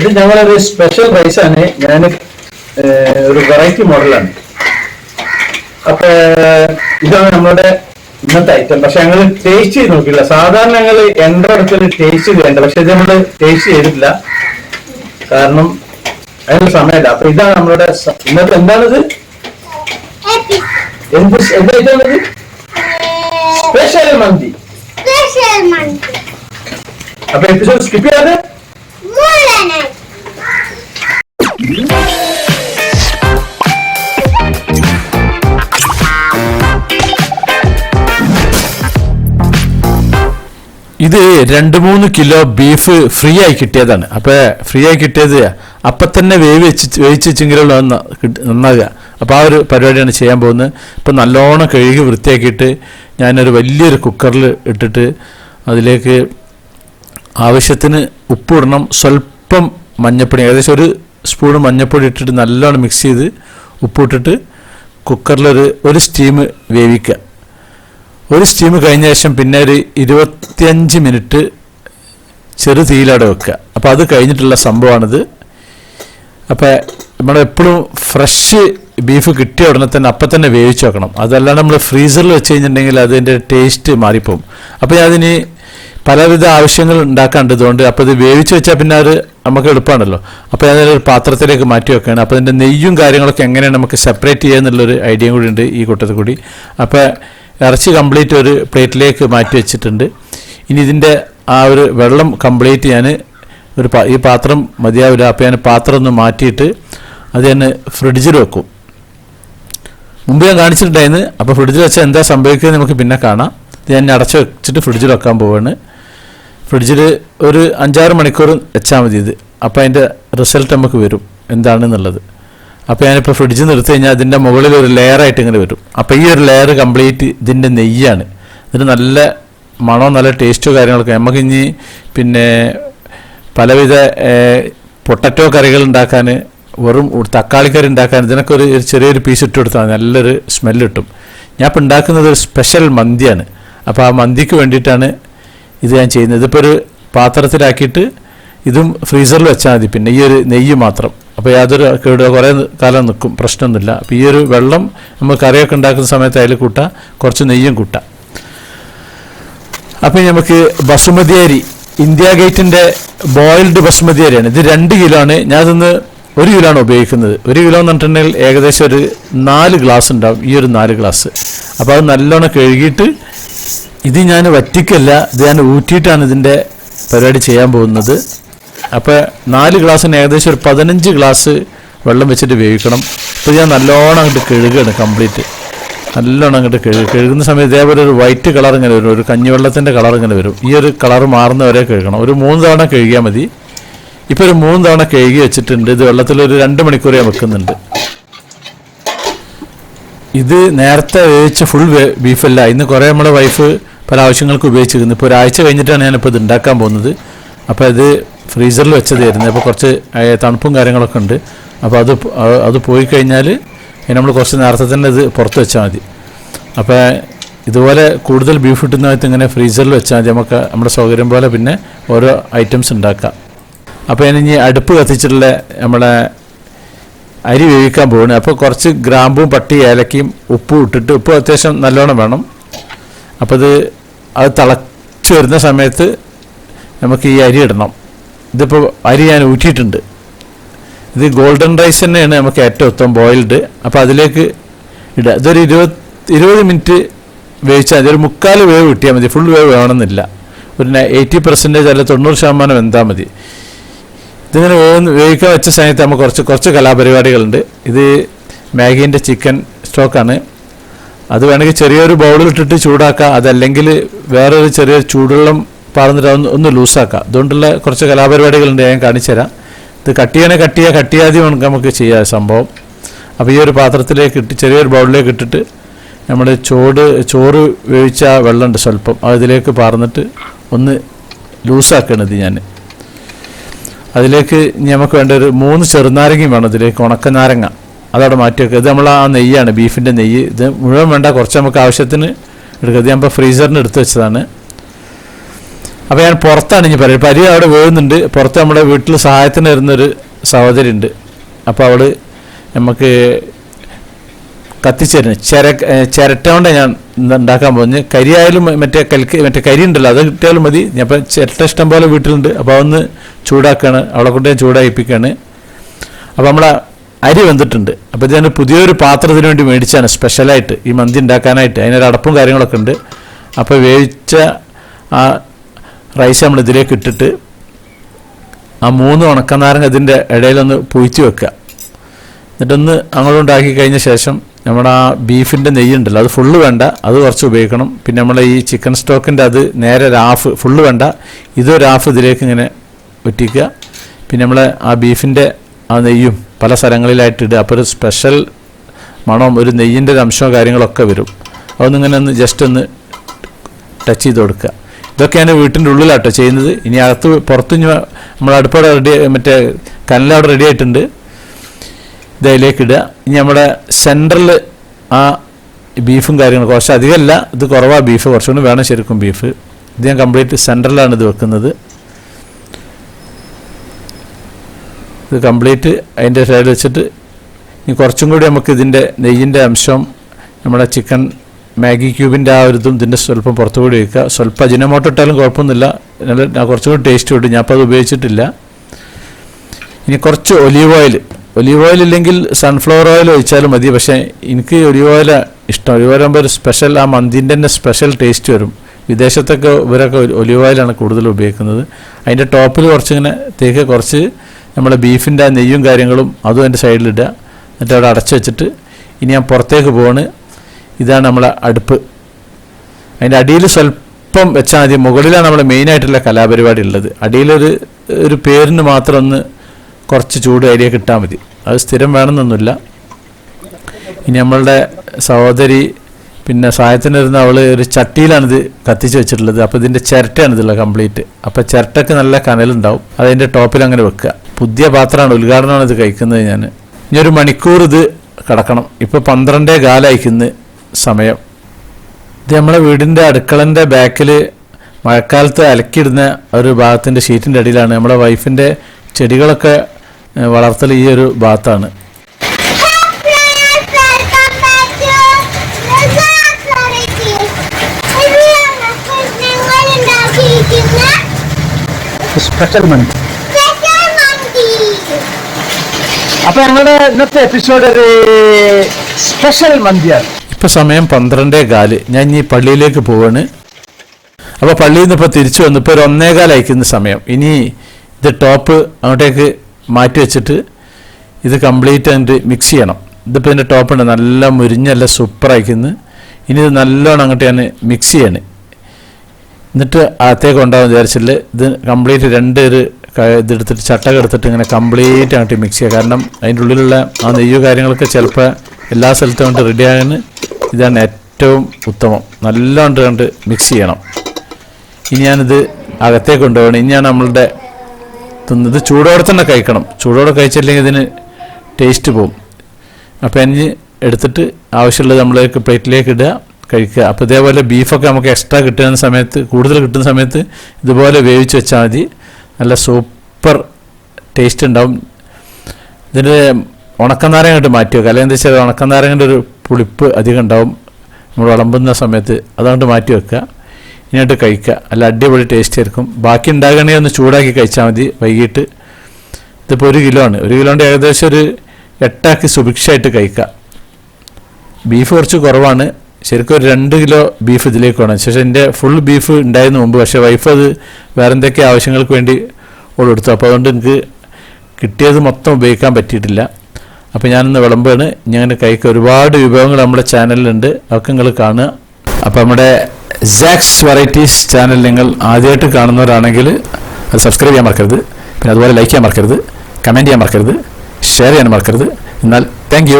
ഇത് ഞങ്ങളൊരു സ്പെഷ്യൽ റൈസാണ് ആണ്. ഞാൻ ഒരു വെറൈറ്റി മോഡലാണ് അപ്പൊ ഇതാണ് നമ്മളുടെ ഇന്നത്തെ ഐറ്റം പക്ഷെ ഞങ്ങൾ ടേസ്റ്റ് ചെയ്ത് നോക്കില്ല സാധാരണ ഞങ്ങൾ എണ്ണ അടുത്തൊരു ടേസ്റ്റ് ചെയ്യേണ്ട പക്ഷെ ഇത് നമ്മൾ ടേസ്റ്റ് ചെയ്തിട്ടില്ല. കാരണം അതിന് സമയമില്ല. അപ്പൊ ഇതാണ് നമ്മളുടെ ഇന്നത്തെ എന്താണിത്? എന്ത് എന്ത് സ്പെഷ്യൽ മന്തി. അപ്പൊ എപ്പിസോഡ് സ്കിപ്പ് ചെയ്യാതെ? ഇത് രണ്ട് മൂന്ന് കിലോ ബീഫ് ഫ്രീ ആയി കിട്ടിയതാണ്. അപ്പോൾ ഫ്രീ ആയി കിട്ടിയത് അപ്പം തന്നെ വേവി വെച്ച് വേവിച്ച് വെച്ചെങ്കിലുള്ള നന്നാകുക. അപ്പോൾ ആ ഒരു പരിപാടിയാണ് ചെയ്യാൻ പോകുന്നത്. ഇപ്പം നല്ലോണം കഴുകി വൃത്തിയാക്കിയിട്ട് ഞാനൊരു വലിയൊരു കുക്കറിൽ ഇട്ടിട്ട് അതിലേക്ക് ആവശ്യത്തിന് ഉപ്പ് ഇടണം. സ്വല്പം മഞ്ഞപ്പൊടി ഏകദേശം ഒരു സ്പൂൺ മഞ്ഞപ്പൊടി ഇട്ടിട്ട് നല്ലോണം മിക്സ് ചെയ്ത് ഉപ്പ് ഇട്ടിട്ട് കുക്കറിലൊരു ഒരു സ്റ്റീം വേവിക്കുക. ഒരു സ്റ്റീം കഴിഞ്ഞ ശേഷം പിന്നെ ഒരു ഇരുപത്തിയഞ്ച് മിനിറ്റ് ചെറു തീയിലവിടെ വെക്കുക. അപ്പോൾ അത് കഴിഞ്ഞിട്ടുള്ള സംഭവമാണിത്. അപ്പോൾ നമ്മളെപ്പോഴും ഫ്രഷ് ബീഫ് കിട്ടിയ ഉടനെ തന്നെ അപ്പം തന്നെ വേവിച്ച് വെക്കണം. അതല്ലാണ്ട് നമ്മൾ ഫ്രീസറിൽ വെച്ച് കഴിഞ്ഞിട്ടുണ്ടെങ്കിൽ അതിന്റെ ടേസ്റ്റ് മാറിപ്പോവും. അപ്പോൾ അതിന് പലവിധ ആവശ്യങ്ങൾ ഉണ്ടാക്കാണ്ട് ഇതുകൊണ്ട്. അപ്പോൾ ഇത് വേവിച്ച് വെച്ചാൽ പിന്നെ അത് നമുക്ക് എളുപ്പമാണല്ലോ. അപ്പോൾ ഞാൻ ഒരു പാത്രത്തിലേക്ക് മാറ്റി വെക്കുകയാണ്. അപ്പോൾ അതിന്റെ നെയ്യും കാര്യങ്ങളൊക്കെ എങ്ങനെയാണ് നമുക്ക് സെപ്പറേറ്റ് ചെയ്യുക എന്നുള്ളൊരു ഐഡിയയും കൂടി ഉണ്ട് ഈ കൂട്ടത്തിൽ കൂടി. അപ്പോൾ ഇറച്ചി കംപ്ലീറ്റ് ഒരു പ്ലേറ്റിലേക്ക് മാറ്റി വെച്ചിട്ടുണ്ട്. ഇനി ഇതിന്റെ ആ ഒരു വെള്ളം കംപ്ലീറ്റ് ഞാൻ ഒരു ഈ പാത്രം മതിയാവില്ല അപ്പോൾ ഞാൻ പാത്രം ഒന്ന് മാറ്റിയിട്ട് അത് ഞാൻ ഫ്രിഡ്ജിൽ വെക്കും. മുമ്പ് ഞാൻ കാണിച്ചിട്ടുണ്ടായിരുന്നു. അപ്പോൾ ഫ്രിഡ്ജിൽ വെച്ചാൽ എന്താ സംഭവിക്കുന്നത് നമുക്ക് പിന്നെ കാണാം. ഇത് ഞാൻ അടച്ചു വെച്ചിട്ട് ഫ്രിഡ്ജിൽ വെക്കാൻ പോവാണ്. ഫ്രിഡ്ജിൽ ഒരു അഞ്ചാറ് മണിക്കൂർ വെച്ചാൽ മതി ഇത്. അപ്പോൾ അതിന്റെ റിസൾട്ട് നമുക്ക് വരും. എന്താണെന്നുള്ളത്. അപ്പോൾ ഞാനിപ്പോൾ ഫ്രിഡ്ജിൽ നിന്ന് എടുത്തു കഴിഞ്ഞാൽ അതിന്റെ മുകളിൽ ഒരു ലെയറായിട്ട് ഇങ്ങനെ വരും. അപ്പോൾ ഈ ഒരു ലെയർ കംപ്ലീറ്റ് ഇതിന്റെ നെയ്യാണ്. ഇതിന് നല്ല മണോ നല്ല ടേസ്റ്റോ കാര്യങ്ങളൊക്കെ. നമുക്ക് ഇനി പിന്നെ പലവിധ പൊട്ടറ്റോ കറികൾ ഉണ്ടാക്കാൻ വെറും തക്കാളി തക്കാളിക്കറി ഉണ്ടാക്കാൻ ഇതിനൊക്കെ ഒരു ചെറിയൊരു പീസ് ഇട്ട് കൊടുത്താൽ നല്ലൊരു സ്മെല്ല് കിട്ടും. ഞാൻ ഇപ്പോൾ ഉണ്ടാക്കുന്നത് ഒരു സ്പെഷ്യൽ മന്തിയാണ്. അപ്പോൾ ആ മന്തിക്ക് വേണ്ടിയിട്ടാണ് ഇത് ഞാൻ ചെയ്യുന്നത്. ഇതിപ്പോൾ ഒരു പാത്രത്തിലാക്കിയിട്ട് ഇതും ഫ്രീസറിൽ വെച്ചാൽ മതി. പിന്നെ ഈ ഒരു നെയ്യ് മാത്രം. അപ്പോൾ യാതൊരു കേട് കുറേ കാലം നിൽക്കും പ്രശ്നമൊന്നുമില്ല. അപ്പോൾ ഈ ഒരു വെള്ളം നമ്മൾ കറിയൊക്കെ ഉണ്ടാക്കുന്ന സമയത്ത് അതിൽ കൂട്ടാം കുറച്ച് നെയ്യും കൂട്ടാം. അപ്പോൾ നമുക്ക് ബസുമതി അരി ഇന്ത്യ ഗേറ്റിന്റെ ബോയിൽഡ് ബസുമതി അരിയാണ് ഇത് രണ്ട് കിലോ ആണ്. ഞാൻ ഇതിന്ന് ഒരു കിലോ ആണ് ഉപയോഗിക്കുന്നത്. ഒരു കിലോ എന്ന് പറഞ്ഞിട്ടുണ്ടെങ്കിൽ ഏകദേശം ഒരു നാല് ഗ്ലാസ് ഉണ്ടാവും. ഈ ഒരു നാല് ഗ്ലാസ് അപ്പോൾ അത് നല്ലോണം കഴുകിയിട്ട് ഇത് ഞാൻ വറ്റിക്കല്ല ഇത് ഞാൻ ഊറ്റിയിട്ടാണ് ഇതിന്റെ പരിപാടി ചെയ്യാൻ പോകുന്നത്. അപ്പോൾ നാല് ഗ്ലാസ്സിന് ഏകദേശം ഒരു പതിനഞ്ച് ഗ്ലാസ് വെള്ളം വെച്ചിട്ട് വേവിക്കണം. ഇപ്പോൾ ഞാൻ നല്ലോണം അങ്ങോട്ട് കഴുകുകയാണ് കംപ്ലീറ്റ്. നല്ലോണം അങ്ങോട്ട് കഴുകും കഴുകുന്ന സമയത്ത് ഇതേപോലെ ഒരു വൈറ്റ് കളർ ഇങ്ങനെ വരും ഒരു കഞ്ഞിവെള്ളത്തിന്റെ കളർ ഇങ്ങനെ വരും. ഈ ഒരു കളർ മാറുന്നവരെ കഴുകണം. ഒരു മൂന്ന് തവണ കഴുകിയാൽ മതി. ഇപ്പോൾ ഒരു മൂന്ന് തവണ കഴുകി വെച്ചിട്ടുണ്ട്. ഇത് വെള്ളത്തിൽ ഒരു രണ്ട് മണിക്കൂർ ഞാൻ വെക്കുന്നുണ്ട്. ഇത് നേരത്തെ വേവിച്ച ഫുൾ ബീഫല്ല ഇന്ന് കുറേ നമ്മുടെ വൈഫ് പല ആവശ്യങ്ങൾക്ക് ഉപയോഗിച്ചിരുന്നു ഇപ്പോൾ ഒരാഴ്ച കഴിഞ്ഞിട്ടാണ് ഞാനിപ്പോൾ ഇത് ഉണ്ടാക്കാൻ പോകുന്നത്. അപ്പോൾ ഇത് ഫ്രീസറിൽ വെച്ചതായിരുന്നു അപ്പോൾ കുറച്ച് തണുപ്പും കാര്യങ്ങളൊക്കെ ഉണ്ട്. അപ്പോൾ അത് അത് പോയി കഴിഞ്ഞാൽ നമ്മൾ കുറച്ച് നേരത്തെ തന്നെ ഇത് പുറത്ത് വെച്ചാൽ മതി. അപ്പോൾ ഇതുപോലെ കൂടുതൽ ബീഫ് കിട്ടുന്നതായിട്ട് ഇങ്ങനെ ഫ്രീസറിൽ വെച്ചാൽ മതി. നമുക്ക് നമ്മുടെ സൗകര്യം പോലെ പിന്നെ ഓരോ ഐറ്റംസ് ഉണ്ടാക്കാം. അപ്പോൾ ഇനി അടുപ്പ് കത്തിച്ചിട്ടുള്ള നമ്മളെ അരി വേവിക്കാൻ പോകുന്നത് അപ്പോൾ കുറച്ച് ഗ്രാമ്പും പട്ടി ഏലക്കയും ഉപ്പും ഇട്ടിട്ട് ഉപ്പ് അത്യാവശ്യം നല്ലോണം വേണം. അപ്പോൾ ഇത് അത് തിളച്ച് വരുന്ന സമയത്ത് നമുക്ക് ഈ അരി ഇടണം. ഇതിപ്പോൾ അരി ഞാൻ ഊറ്റിയിട്ടുണ്ട്. ഇത് ഗോൾഡൻ റൈസ് തന്നെയാണ് നമുക്ക് ഏറ്റവും ഉത്തമം ബോയിൽഡ് അപ്പോൾ അതിലേക്ക് ഇടുക ഇതൊരു ഇരുപത് ഇരുപത് മിനിറ്റ് വേവിച്ചാൽ മതി. ഒരു മുക്കാൽ വേവ് കിട്ടിയാൽ മതി. ഫുൾ വേവ് വേണമെന്നില്ല. ഒരു എയ്റ്റി പെർസെന്റേജ് അല്ല തൊണ്ണൂറ് ശതമാനം എന്താ മതി. ഇതിങ്ങനെ വേവ് വേവിക്കാൻ വെച്ച സമയത്ത് നമുക്ക് കുറച്ച് കുറച്ച് കലാപരിപാടികളുണ്ട്. ഇത് മാഗീന്റെ ചിക്കൻ സ്റ്റോക്കാണ്. അത് വേണമെങ്കിൽ ചെറിയൊരു ബൗളിലിട്ടിട്ട് ചൂടാക്കാം. അതല്ലെങ്കിൽ വേറൊരു ചെറിയൊരു ചൂടുവെള്ളം പാർന്നിട്ട് ഒന്ന് ഒന്ന് ലൂസാക്കാം. അതുകൊണ്ടുള്ള കുറച്ച് കലാപരിപാടികളുണ്ട് ഞാൻ കാണിച്ചു തരാം ഇത് കട്ട് ചെയ്യണേ കട്ട് ചെയ്യുക കട്ട് ചെയ്യാതെ നമുക്ക് ചെയ്യാം സംഭവം. അപ്പോൾ ഈ ഒരു പാത്രത്തിലേക്ക് ഇട്ട് ചെറിയൊരു ബൗളിലേക്ക് ഇട്ടിട്ട് നമ്മൾ ചോട് ചോറ് വേവിച്ച വെള്ളം ഉണ്ട് സ്വല്പം. അതിലേക്ക് പാർന്നിട്ട് ഒന്ന് ലൂസാക്കണം ഇത് ഞാൻ അതിലേക്ക് നമുക്ക് വേണ്ട ഒരു മൂന്ന് ചെറുനാരങ്ങയും വേണം ഇതിലേക്ക് ഉണക്ക നാരങ്ങ. അതവിടെ മാറ്റി വെക്കുക ഇത് നമ്മൾ ആ നെയ്യാണ് ബീഫിന്റെ നെയ്യ്. ഇത് മുഴുവൻ വേണ്ട കുറച്ച് നമുക്ക് ആവശ്യത്തിന് എടുക്കുക. ഇത് ഞാൻ ഇപ്പോൾ ഫ്രീസറിന് എടുത്ത് വെച്ചതാണ്. അപ്പോൾ ഞാൻ പുറത്താണ് ഇനി പറയുന്നത് പരി അവിടെ വീഴുന്നുണ്ട് പുറത്ത് നമ്മുടെ വീട്ടിൽ സഹായത്തിന് വരുന്നൊരു സഹോദരി ഉണ്ട് അപ്പോൾ അവൾ നമുക്ക് കത്തിച്ചേരുന്നു ചിര ചിരട്ട കൊണ്ട് ഞാൻ ഉണ്ടാക്കാൻ പോകുന്നത്. കരിയായാലും മറ്റേ കൽക്ക് മറ്റേ കരി ഉണ്ടല്ലോ അത് കിട്ടിയാലും മതി. ഞാൻ ചിരട്ട ഇഷ്ടം പോലെ വീട്ടിലുണ്ട്. അപ്പോൾ അതൊന്ന് ചൂടാക്കുകയാണ് അവളെ കൊണ്ട് ഞാൻ ചൂടായിപ്പിക്കുകയാണ് അപ്പോൾ നമ്മളെ അരി വന്നിട്ടുണ്ട് അപ്പോൾ ഇത് ഞാൻ പുതിയൊരു പാത്രത്തിന് വേണ്ടി മേടിച്ചാണ് സ്പെഷ്യലായിട്ട് ഈ മന്തി ഉണ്ടാക്കാനായിട്ട്. അതിനൊരു അടപ്പും കാര്യങ്ങളൊക്കെ ഉണ്ട്. അപ്പോൾ വേവിച്ച ആ റൈസ് നമ്മൾ ഇതിലേക്ക് ഇട്ടിട്ട് ആ മൂന്ന് ഉണക്കനാരങ്ങ ഇതിന്റെ ഇടയിലൊന്ന് പൊയിച്ച് വെക്കുക. എന്നിട്ടൊന്ന് അങ്ങോട്ട് ഉണ്ടാക്കി കഴിഞ്ഞ ശേഷം നമ്മുടെ ആ ബീഫിന്റെ നെയ്യുണ്ടല്ലോ അത് ഫുള്ള് വേണ്ട അത് കുറച്ച് ഉപയോഗിക്കണം. പിന്നെ നമ്മളെ ഈ ചിക്കൻ സ്റ്റോക്കിന്റെ അത് നേരെ ഒരു ഹാഫ് ഫുള്ള് വേണ്ട ഇതൊരു ഹാഫ് ഇതിലേക്ക് ഇങ്ങനെ ഒറ്റിക്കുക പിന്നെ നമ്മളെ ആ ബീഫിന്റെ ആ നെയ്യും പല സ്ഥലങ്ങളിലായിട്ട് ഇടുക. അപ്പോൾ ഒരു സ്പെഷ്യൽ മണം ഒരു നെയ്യിന്റെ ഒരു അംശവും കാര്യങ്ങളൊക്കെ വരും. അതൊന്നിങ്ങനെ ഒന്ന് ജസ്റ്റ് ഒന്ന് ടച്ച് ചെയ്ത് കൊടുക്കുക. ഇതൊക്കെയാണ് വീട്ടിന്റെ ഉള്ളിലാട്ടോ ചെയ്യുന്നത്. ഇനി അകത്ത് പുറത്ത് നമ്മൾ അടുപ്പോടെ റെഡി മറ്റേ കനലവിടെ റെഡി ആയിട്ടുണ്ട്. ഇതിലേക്ക് ഇടുക. ഇനി നമ്മുടെ സെൻട്രൽ ആ ബീഫും കാര്യങ്ങളും കുറച്ച് അധികമല്ല. ഇത് കുറവാണ് ബീഫ് കുറച്ചുകൂടി വേണം ശരിക്കും ബീഫ് ഇത് ഞാൻ കംപ്ലീറ്റ് സെൻട്രലാണ് ഇത് വെക്കുന്നത്. ഇത് കംപ്ലീറ്റ് അതിന്റെ സൈഡിൽ വെച്ചിട്ട് ഇനി കുറച്ചും കൂടി നമുക്ക് ഇതിന്റെ നെയ്യിന്റെ അംശം നമ്മുടെ ചിക്കൻ മാഗി ക്യൂബിന്റെ ആ ഒരു ഇതും ഇതിന്റെ സ്വല്പം പുറത്തുകൂടി വയ്ക്കുക സ്വല്പം അജിനമോട്ടോ ഇട്ടാലും കുഴപ്പമൊന്നുമില്ല. നല്ല കുറച്ചുകൂടി കുറച്ചും ടേസ്റ്റ് കിട്ടും ഞാൻ അപ്പോൾ അത് ഉപയോഗിച്ചിട്ടില്ല. ഇനി കുറച്ച് ഒലീവ് ഓയിൽ. ഒലീവ് ഓയിൽ ഇല്ലെങ്കിൽ സൺഫ്ലവർ ഓയിൽ ഒഴിച്ചാലും മതി. പക്ഷേ എനിക്ക് ഒലീവ് ഓയിൽ ഇഷ്ടം. ഒലീവ് ഓയിൽ ആകുമ്പോൾ ഒരു സ്പെഷ്യൽ ആ മന്തിന്റെ തന്നെ സ്പെഷ്യൽ ടേസ്റ്റ് വരും. വിദേശത്തൊക്കെ ഇവരൊക്കെ ഒലീവ് ഓയിലാണ് കൂടുതൽ ഉപയോഗിക്കുന്നത്. അതിന്റെ ടോപ്പിൽ കുറച്ചിങ്ങനെ തേക്ക് കുറച്ച് നമ്മുടെ ബീഫിന്റെ ആ നെയ്യും കാര്യങ്ങളും അതും അതിന്റെ സൈഡിലിടുക എന്നിട്ട് അവിടെ അടച്ചു വെച്ചിട്ട് ഇനി ഞാൻ പുറത്തേക്ക് പോവാണ്. ഇതാണ് നമ്മളെ അടുപ്പ്. അതിന്റെ അടിയിൽ സ്വല്പം വെച്ചാൽ മതി. മുകളിലാണ് നമ്മുടെ മെയിനായിട്ടുള്ള കലാപരിപാടി ഉള്ളത്. അടിയിലൊരു ഒരു പേരിന് മാത്രം ഒന്ന് കുറച്ച് ചൂട് അരിയ കിട്ടാൽ മതി. അത് സ്ഥിരം വേണമെന്നൊന്നുമില്ല. ഇനി നമ്മളുടെ സഹോദരി പിന്നെ സഹായത്തിന് വരുന്ന അവൾ ഒരു ചട്ടിയിലാണിത് കത്തിച്ച് വെച്ചിട്ടുള്ളത്. അപ്പോൾ ഇതിന്റെ ചിരട്ടയാണിതുള്ള കംപ്ലീറ്റ്. അപ്പോൾ ചിരട്ടയ്ക്ക് നല്ല കനലുണ്ടാവും. അതതിന്റെ ടോപ്പിൽ അങ്ങനെ വെക്കുക. പുതിയ പാത്രമാണ് ഉദ്ഘാടനമാണ് ഇത് കഴിക്കുന്നത് ഞാൻ. ഇനി ഒരു മണിക്കൂർ ഇത് കിടക്കണം. ഇപ്പോൾ പന്ത്രണ്ടേ കാലയക്കുന്ന സമയം. ഇത് നമ്മളെ വീടിന്റെ അടുക്കളന്റെ ബാക്കിൽ മഴക്കാലത്ത് അലക്കിയിടുന്ന ഒരു ഭാഗത്തിന്റെ ഷീറ്റിന്റെ അടിയിലാണ്. നമ്മളെ വൈഫിന്റെ ചെടികളൊക്കെ വളർത്തൽ ഈ ഒരു ഭാഗത്താണ്. സ്പെഷ്യൽ മന്തി സ്പെഷ്യൽ ഞങ്ങളുടെ ഇന്നത്തെ എപ്പിസോഡ് ഒരു സ്പെഷ്യൽ മന്തിയാണ് ഇപ്പോൾ സമയം പന്ത്രണ്ടേ കാൽ. ഞാൻ ഇനി പള്ളിയിലേക്ക് പോവാണ്. അപ്പോൾ പള്ളിയിൽ നിന്ന് ഇപ്പോൾ തിരിച്ചു വന്നു. ഇപ്പോൾ ഒരു ഒന്നേകാൽ അയക്കുന്ന സമയം. ഇനി ഇത് ടോപ്പ് അങ്ങോട്ടേക്ക് മാറ്റി വെച്ചിട്ട് ഇത് കംപ്ലീറ്റ് അതിന്റെ മിക്സ് ചെയ്യണം. ഇതിപ്പോൾ ഇതിന്റെ ടോപ്പ് ഉണ്ട്. നല്ല മുരിഞ്ഞല്ല സൂപ്പർ അയക്കുന്നു ഇനി ഇത് നല്ലോണം അങ്ങോട്ട് ഞാൻ മിക്സ് ചെയ്യണം. എന്നിട്ട് അകത്തേക്ക് ഉണ്ടാകുമെന്ന് വിചാരിച്ചില്ല ഇത് കംപ്ലീറ്റ് രണ്ട് ഒരു ഇതെടുത്തിട്ട് ചട്ടക എടുത്തിട്ട് ഇങ്ങനെ കംപ്ലീറ്റ് അങ്ങോട്ട് മിക്സ് ചെയ്യുക കാരണം അതിന്റെ ഉള്ളിലുള്ള ആ നെയ്യോ കാര്യങ്ങളൊക്കെ ചിലപ്പോൾ എല്ലാ സ്ഥലത്തും കൊണ്ട് റെഡി ആകാൻ ഇതാണ് ഏറ്റവും ഉത്തമം. നല്ലോണ്ട് കണ്ട് മിക്സ് ചെയ്യണം. ഇനി ഞാനിത് അകത്തേക്ക് കൊണ്ടുപോകണം. ഇനി ഞാൻ നമ്മളുടെ തിന്നത് ചൂടോടെ തന്നെ കഴിക്കണം. ചൂടോടെ കഴിച്ചില്ലെങ്കിൽ ഇതിന് ടേസ്റ്റ് പോകും അപ്പോൾ ഇനി എടുത്തിട്ട് ആവശ്യമുള്ളത് നമ്മളേക്ക് പ്ലേറ്റിലേക്ക് ഇടുക കഴിക്കുക. അപ്പോൾ ഇതേപോലെ ബീഫൊക്കെ നമുക്ക് എക്സ്ട്രാ കിട്ടുന്ന സമയത്ത് കൂടുതൽ കിട്ടുന്ന സമയത്ത് ഇതുപോലെ വേവിച്ച് വെച്ചാൽ മതി. നല്ല സൂപ്പർ ടേസ്റ്റ് ഉണ്ടാവും. ഇതിന്റെ ഉണക്കനാരങ്ങ ഇട്ട് മാറ്റി വെക്കുക. അല്ലെങ്കിൽ എന്താ വെച്ചാൽ ഉണക്കനാരങ്ങന്റെ ഒരു പുളിപ്പ് അധികം ഉണ്ടാവും. നമ്മൾ വിളമ്പുന്ന സമയത്ത് അതുകൊണ്ട് മാറ്റി വെക്കുക. ഇനിയായിട്ട് കഴിക്കുക. അല്ല അടിപൊളി ടേസ്റ്റ് ആയിരിക്കും. ബാക്കി ഉണ്ടാകണേ ഒന്ന് ചൂടാക്കി കഴിച്ചാൽ മതി വൈകിട്ട്. ഇതിപ്പോൾ ഒരു കിലോ ആണ്. ഒരു കിലോന്റെ ഏകദേശം ഒരു എട്ടാക്കി സുഭിക്ഷമായിട്ട് കഴിക്കുക. ബീഫ് കുറച്ച് കുറവാണ്. ശരിക്കും ഒരു രണ്ട് കിലോ ബീഫ് ഇതിലേക്ക് വേണം. ശേഷം എന്റെ ഫുൾ ബീഫ് ഉണ്ടായിരുന്നു മുമ്പ് പക്ഷേ വൈഫ് അത് വേറെ എന്തൊക്കെ ആവശ്യങ്ങൾക്ക് വേണ്ടി ഓൾ എടുത്തു. അപ്പോൾ അതുകൊണ്ട് എനിക്ക് കിട്ടിയത് മൊത്തം ഉപയോഗിക്കാൻ പറ്റിയിട്ടില്ല. അപ്പോൾ ഞാനിന്ന് വിളമ്പാണ് ഞാൻ കൈക്ക് ഒരുപാട് വിഭവങ്ങൾ നമ്മുടെ ചാനലിലുണ്ട്. അതൊക്കെ നിങ്ങൾ കാണുക. അപ്പോൾ നമ്മുടെ സാക്സ് വെറൈറ്റീസ് ചാനൽ നിങ്ങൾ ആദ്യമായിട്ട് കാണുന്നവരാണെങ്കിൽ അത് സബ്സ്ക്രൈബ് ചെയ്യാൻ മറക്കരുത്. പിന്നെ അതുപോലെ ലൈക്ക് ചെയ്യാൻ മറക്കരുത്. കമന്റ് ചെയ്യാൻ മറക്കരുത്. ഷെയർ ചെയ്യാൻ മറക്കരുത്. എന്നാൽ താങ്ക്